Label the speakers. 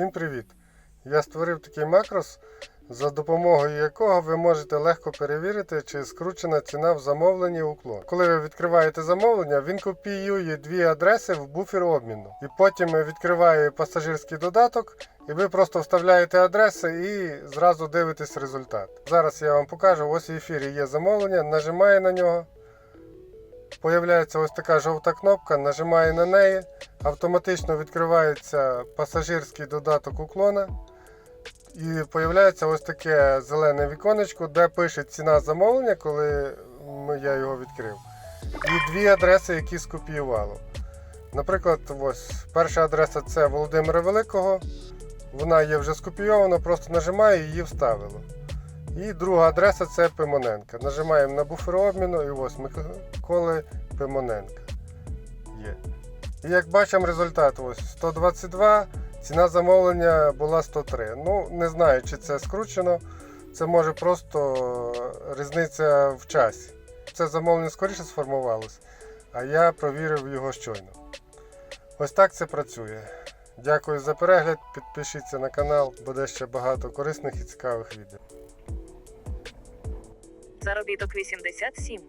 Speaker 1: Всім привіт! Я створив такий макрос, за допомогою якого ви можете легко перевірити, чи скручена ціна в замовленні уклон. Коли ви відкриваєте замовлення, він копіює дві адреси в буфер обміну. І потім відкриває пасажирський додаток, і ви просто вставляєте адреси і зразу дивитесь результат. Зараз я вам покажу, ось в ефірі є замовлення, нажимає на нього. Появляється ось така жовта кнопка, нажимає на неї, автоматично відкривається пасажирський додаток уклона. І появляється ось таке зелене віконечко, де пише ціна замовлення, коли я його відкрив. І дві адреси, які скопіювало. Наприклад, ось перша адреса це Володимира Великого. Вона є вже скопійована, просто нажимаю і її вставило. І друга адреса це Пимоненка. Нажимаємо на буфер обміну і ось Миколи Пимоненка. Є. І як бачимо результат, ось 122, ціна замовлення була 103. Ну, не знаю, чи це скручено. Це може просто різниця в часі. Це замовлення скоріше сформувалось, а я провірив його щойно. Ось так це працює. Дякую за перегляд. Підпишіться на канал, буде ще багато корисних і цікавих відео.
Speaker 2: Заробіток 87.